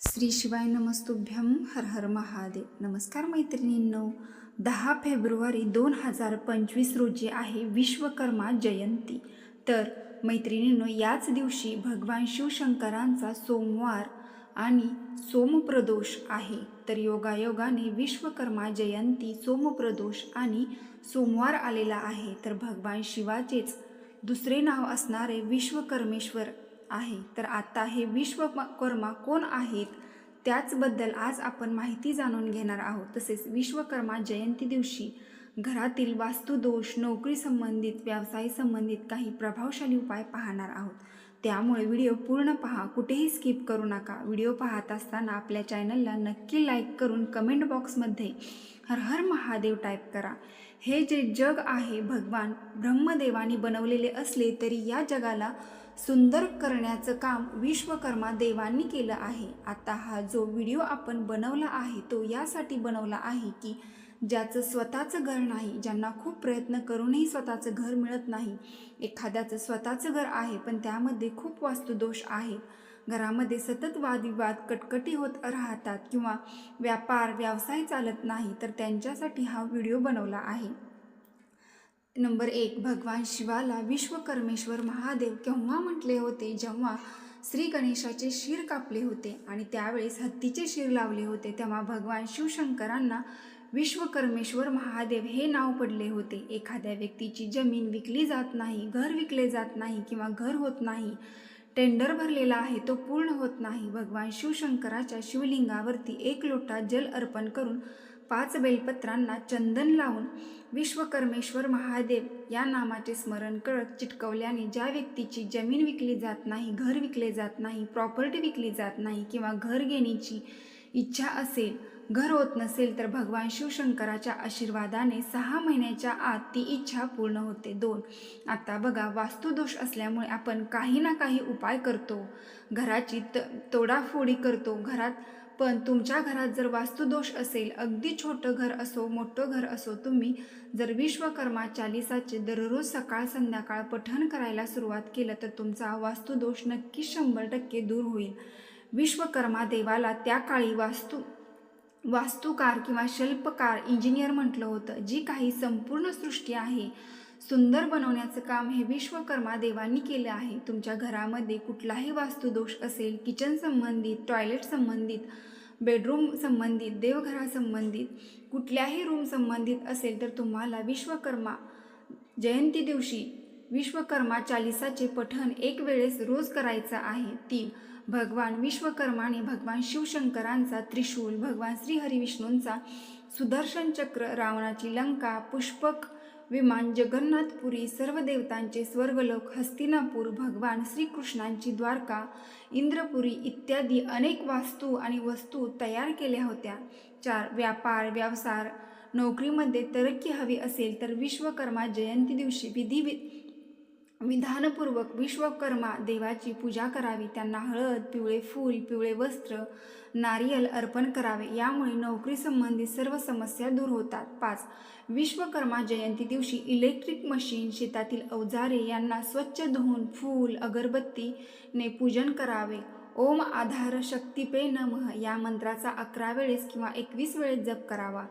श्री शिवाय नमस्तुभ्यम हर हर महादेव. नमस्कार मैत्रिणींनो. दहा फेब्रुवारी दोन हजार पंचवीस रोजी आहे विश्वकर्मा जयंती. तर मैत्रिणींनो याच दिवशी भगवान शिवशंकरांचा सोमवार आणि सोमप्रदोष आहे. तर योगायोगाने विश्वकर्मा जयंती सोमप्रदोष आणि सोमवार आलेला आहे. तर भगवान शिवाचेच दुसरे नाव असणारे विश्वकर्मेश्वर आहे. तर आता हे विश्वकर्मा कोण आहेत? त्याचबद्दल आज आपण माहिती जाणून घेणार आहोत. तसेच विश्वकर्मा जयंती दिवशी घरातील वास्तुदोष नोकरी संबंधित व्यवसाय संबंधित काही प्रभावशाली उपाय पाहणार आहोत. त्यामुळे व्हिडिओ पूर्ण पहा. कुठेही स्किप करू नका. व्हिडिओ पाहत असताना आपल्या चॅनलला नक्की लाईक करून कमेंट बॉक्समध्ये हर हर महादेव टाईप करा. हे जे जग आहे भगवान ब्रह्मदेवाने बनवलेले असले तरी या जगाला सुंदर करण्याचं काम विश्वकर्मा देवांनी केलं आहे. आता हा जो व्हिडिओ आपण बनवला आहे तो यासाठी बनवला आहे की ज्याचं स्वतःचं घर नाही ज्यांना खूप प्रयत्न करूनही स्वतःचं घर मिळत नाही. एखाद्याचं स्वतःचं घर आहे पण त्यामध्ये खूप वास्तुदोष आहेत घरामध्ये सतत वादविवाद कटकटी होत राहतात किंवा व्यापार व्यवसाय चालत नाही तर त्यांच्यासाठी हा व्हिडिओ बनवला आहे. नंबर एक भगवान शिवाला विश्वकर्मेश्वर महादेव केव्हा म्हटले होते? जेव्हा श्री गणेशाचे शिर कापले होते आणि त्यावेळेस हत्तीचे शिर लावले होते तेव्हा भगवान शिवशंकरांना विश्वकर्मेश्वर महादेव हे नाव पडले होते. एखाद्या व्यक्तीची जमीन विकली जात नाही घर विकले जात नाही किंवा घर होत नाही टेंडर भरलेला आहे तो पूर्ण होत नाही भगवान शिवशंकराच्या शिवलिंगावरती एक लोटा जल अर्पण करून पाच बेलपत्रांना चंदन लावून विश्वकर्मेश्वर महादेव या नामाचे स्मरण करत चिटकवल्याने ज्या व्यक्तीची जमीन विकली जात नाही घर विकले जात नाही प्रॉपर्टी विकली जात नाही किंवा घर घेण्याची इच्छा असेल घर होत नसेल तर भगवान शिवशंकराच्या आशीर्वादाने सहा महिन्याच्या आत ती इच्छा पूर्ण होते. दोन आता बघा वास्तुदोष असल्यामुळे आपण काही ना काही उपाय करतो. घराची त तोडाफोडी करतो. घरात पण तुमच्या घरात जर वास्तुदोष असेल अगदी छोटं घर असो मोठं घर असो तुम्ही जर विश्वकर्मा चालिसाचे दररोज सकाळ संध्याकाळ पठण करायला सुरुवात केलं तर तुमचा वास्तुदोष नक्की शंभर टक्के दूर होईल. विश्वकर्मा देवाला त्या काळी वास्तू वास्तुकार किंवा शिल्पकार इंजिनियर म्हटलं होतं जी काही संपूर्ण सृष्टी आहे सुंदर बनवण्याचं काम हे विश्वकर्मा देवांनी केलं आहे. तुमच्या घरामध्ये कुठलाही वास्तुदोष असेल किचन संबंधित टॉयलेट संबंधित बेडरूम संबंधित देवघरासंबंधित कुठल्याही रूम संबंधित असेल तर तुम्हाला विश्वकर्मा जयंती दिवशी विश्वकर्मा चालिसाचे पठण एक वेळेस रोज करायचं आहे. तीन भगवान विश्वकर्माने भगवान शिवशंकरांचा त्रिशूल भगवान श्रीहरिविष्णूंचा सुदर्शन चक्र रावणाची लंका पुष्पक विमान जगन्नाथपुरी सर्व देवतांचे स्वर्गलोक हस्तिनापूर भगवान श्रीकृष्णांची द्वारका इंद्रपुरी इत्यादी अनेक वास्तू आणि वस्तू तयार केल्या होत्या. चार व्यापार व्यवसाय नोकरीमध्ये तरक्की हवी असेल तर विश्वकर्मा जयंती दिवशी विधी विधानपूर्वक विश्वकर्मा देवाची पूजा करावी. त्यांना हळद पिवळे फूल पिवळे वस्त्र नारियल अर्पण करावे. यामुळे नोकरी संबंधित सर्व समस्या दूर होतात. पाच. विश्वकर्मा जयंती दिवशी इलेक्ट्रिक मशीन शेतातील अवजारे यांना स्वच्छ धुवून फूल अगरबत्तीने पूजन करावे. ओम आधार शक्तिपे नमः. या मंत्राचा अकरा वेळेस किंवा एकवीस वेळेस जप करावा.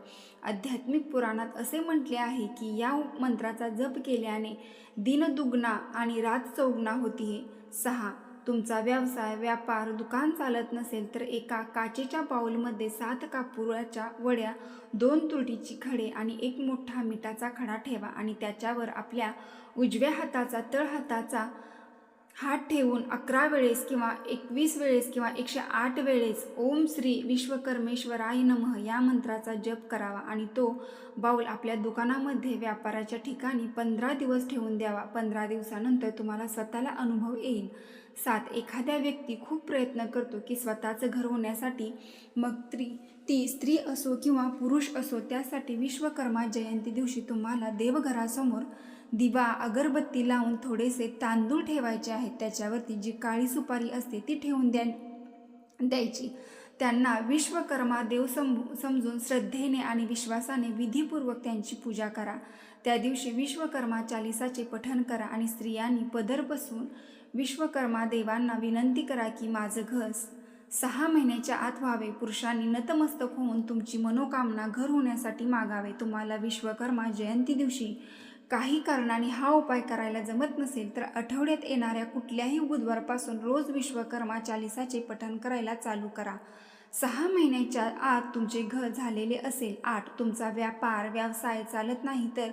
आध्यात्मिक पुराणात असे म्हटले आहे की या मंत्राचा जप केल्याने दिन दुगणा आणि रात चौगना होती. सहा. तुमचा व्यवसाय व्यापार दुकान चालत नसेल तर एका काचेच्या बाऊलमध्ये सात कापुराच्या वड्या दोन तुरटीची खडे आणि एक मोठा मिठाचा खडा ठेवा आणि त्याच्यावर आपल्या उजव्या हाताचा तळहाताचा हात ठेवून अकरा वेळेस किंवा एकवीस वेळेस किंवा एकशे आठ वेळेस ओम श्री विश्वकर्मेश्वराय नमः या मंत्राचा जप करावा आणि तो बाऊल आपल्या दुकानामध्ये व्यापाराच्या ठिकाणी पंधरा दिवस ठेवून द्यावा. पंधरा दिवसानंतर तुम्हाला स्वतःला अनुभव येईल. सात एखाद्या व्यक्ती खूप प्रयत्न करतो की स्वतःचं घर होण्यासाठी मग त्री ती स्त्री असो किंवा पुरुष असो त्यासाठी विश्वकर्मा जयंती दिवशी तुम्हाला देवघरासमोर दिवा अगरबत्ती लावून थोडेसे तांदूळ ठेवायचे आहेत. त्याच्यावरती जी काळी सुपारी असते ती ठेवून द्या द्यायची. त्यांना विश्वकर्मा देव सम समजून श्रद्धेने आणि विश्वासाने विधीपूर्वक त्यांची पूजा करा. त्या दिवशी विश्वकर्मा चालिसाचे पठण करा आणि स्त्रियांनी पदर बसून विश्वकर्मा देवांना विनंती करा की माझं घर सहा महिन्याच्या आत व्हावे. पुरुषांनी नतमस्तक होऊन तुमची मनोकामना घर होण्यासाठी मागावे. तुम्हाला विश्वकर्मा जयंती दिवशी काही कारणाने हा उपाय करायला जमत नसेल तर आठवड्यात येणाऱ्या कुठल्याही बुधवारपासून रोज विश्वकर्मा चालिसाचे पठण करायला चालू करा. सहा महिन्याच्या आत तुमचे घर झालेले असेल आठ. तुमचा व्यापार व्यवसाय चालत नाही तर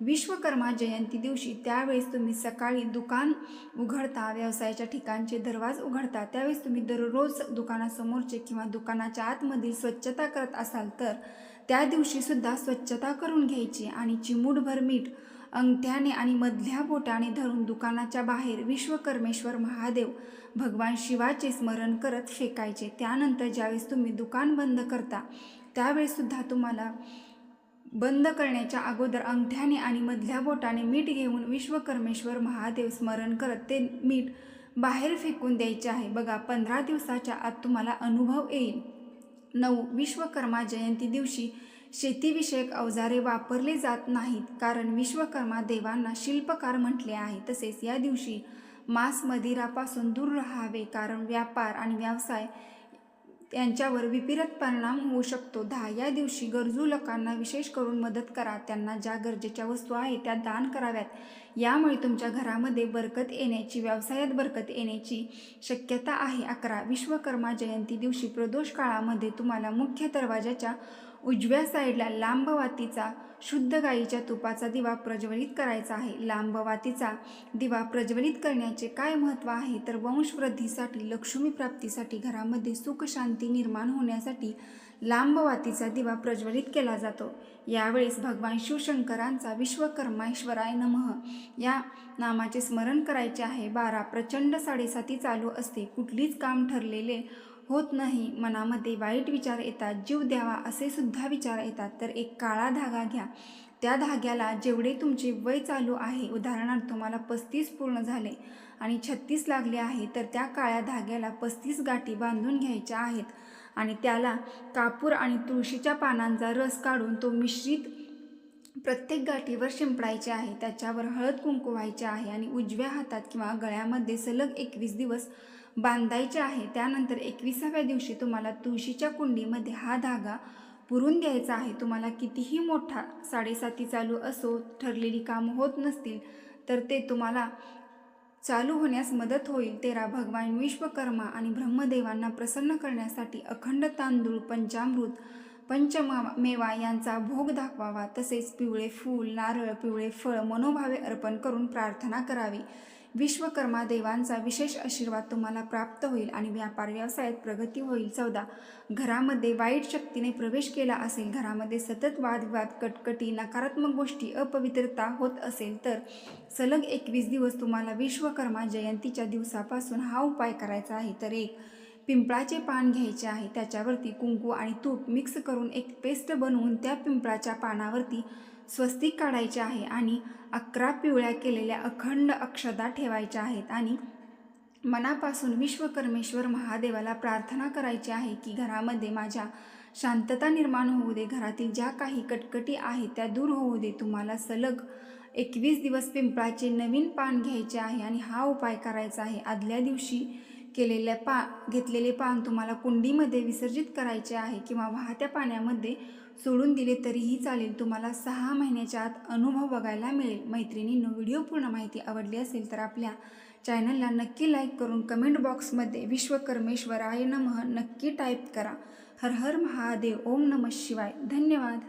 विश्वकर्मा जयंती दिवशी त्यावेळेस तुम्ही सकाळी दुकान उघडता व्यवसायाच्या ठिकाणचे दरवाज उघडता. त्यावेळेस तुम्ही दररोज दुकानासमोरचे किंवा दुकानाच्या आतमधील स्वच्छता करत असाल तर त्या दिवशीसुद्धा स्वच्छता करून घ्यायची आणि चिमूटभर मीठ अंगठ्याने आणि मधल्या बोटाने धरून दुकानाच्या बाहेर विश्वकर्मेश्वर महादेव भगवान शिवाचे स्मरण करत फेकायचे. त्यानंतर ज्यावेळेस तुम्ही दुकान बंद करता त्यावेळेसुद्धा तुम्हाला बंद करण्याच्या अगोदर अंगठ्याने आणि मधल्या बोटाने मीठ घेऊन विश्वकर्मेश्वर महादेव स्मरण करत ते मीठ बाहेर फेकून द्यायचे आहे. बघा पंधरा दिवसाच्या आत तुम्हाला अनुभव येईल. नऊ विश्वकर्मा जयंती दिवशी शेतीविषयक अवजारे वापरले जात नाहीत कारण विश्वकर्मा देवांना शिल्पकार म्हटले आहे. तसेच या दिवशी मांस मदिरापासून दूर राहावे कारण व्यापार आणि व्यवसाय यांच्यावर विपरीत परिणाम होऊ शकतो. दहा या दिवशी गरजू लोकांना विशेष करून मदत करा. त्यांना ज्या गरजेच्या वस्तू आहेत त्या दान कराव्यात. यामुळे तुमच्या घरामध्ये बरकत येण्याची व्यवसायात बरकत येण्याची शक्यता आहे. अकरा विश्वकर्मा जयंती दिवशी प्रदोष काळामध्ये तुम्हाला मुख्य दरवाजाच्या उजव्या साईडला लांब वातीचा शुद्ध गाईच्या तुपाचा दिवा प्रज्वलित करायचा आहे. लांब वातीचा दिवा प्रज्वलित करण्याचे काय महत्त्व आहे? तर वंशवृद्धीसाठी लक्ष्मी प्राप्तीसाठी घरामध्ये सुख शांती निर्माण होण्यासाठी लांब वातीचा दिवा प्रज्वलित केला जातो. यावेळेस भगवान शिवशंकरांचा विश्वकर्माश्वराय नमः या नामाचे स्मरण करायचे आहे. बारा प्रचंड साडेसाती चालू असते. कुठलीच काम ठरलेले होत नाही. मनामध्ये वाईट विचार येतात. जीव द्यावा असे सुद्धा विचार येतात. तर एक काळा धागा घ्या. त्या धाग्याला जेवढे तुमचे वय चालू आहे उदाहरणार्थ तुम्हाला पस्तीस पूर्ण झाले आणि छत्तीस लागले आहे तर त्या काळ्या धाग्याला पस्तीस गाठी बांधून घ्यायच्या आहेत आणि त्याला कापूर आणि तुळशीच्या पानांचा रस काढून तो मिश्रित प्रत्येक गाठीवर शिंपडायचे आहे. त्याच्यावर हळद कुंकू व्हायचे आहे आणि उजव्या हातात किंवा गळ्यामध्ये सलग एकवीस दिवस बांधायचे आहे. त्यानंतर एकविसाव्या दिवशी तुम्हाला तुळशीच्या कुंडीमध्ये हा धागा पुरून द्यायचा आहे. तुम्हाला कितीही मोठा साडेसाती चालू असो ठरलेली कामं होत नसतील तर ते तुम्हाला चालू होण्यास मदत होईल. तेरा भगवान विश्वकर्मा आणि ब्रह्मदेवांना प्रसन्न करण्यासाठी अखंड तांदूळ पंचामृत पंचमा मेवा यांचा भोग दाखवावा. तसेच पिवळे फूल नारळ पिवळे फळ मनोभावे अर्पण करून प्रार्थना करावी. विश्वकर्मा देवांचा विशेष आशीर्वाद तुम्हाला प्राप्त होईल आणि व्यापार व्यवसायात प्रगती होईल. चौदा. घरामध्ये वाईट शक्तीने प्रवेश केला असेल घरामध्ये सतत वादविवाद कटकटी नकारात्मक गोष्टी अपवित्रता होत असेल तर सलग एकवीस दिवस तुम्हाला विश्वकर्मा जयंतीच्या दिवसापासून हा उपाय करायचा आहे. तर एक पिंपळाचे पान घ्यायचे आहे. त्याच्यावरती कुंकू आणि तूप मिक्स करून एक पेस्ट बनवून त्या पिंपळाच्या पानावरती स्वस्तिक काढायचे आहे आणि अकरा पिवळ्या केलेल्या अखंड अक्षदा ठेवायच्या आहेत आणि मनापासून विश्वकर्मेश्वर महादेवाला प्रार्थना करायची आहे की घरामध्ये माझ्या शांतता निर्माण होऊ दे. घरातील ज्या काही कटकटी आहेत त्या दूर होऊ दे. तुम्हाला सलग एकवीस दिवस पिंपळाचे नवीन पान घ्यायचे आहे आणि हा उपाय करायचा आहे. आदल्या दिवशी केलेल्या पा घेतलेले पान तुम्हाला कुंडीमध्ये विसर्जित करायचे आहे किंवा वाहत्या पाण्यामध्ये सोडून दिले तरीही चालेल. तुम्हाला सहा महिन्याच्या आत अनुभव बघायला मिळेल. मैत्रिणींनो व्हिडिओ पूर्ण माहिती आवडली असेल तर आपल्या चॅनलला नक्की लाईक करून कमेंट बॉक्समध्ये विश्वकर्मेश्वराय नमः नक्की टाईप करा. हर हर महादेव. ओम नमः शिवाय. धन्यवाद.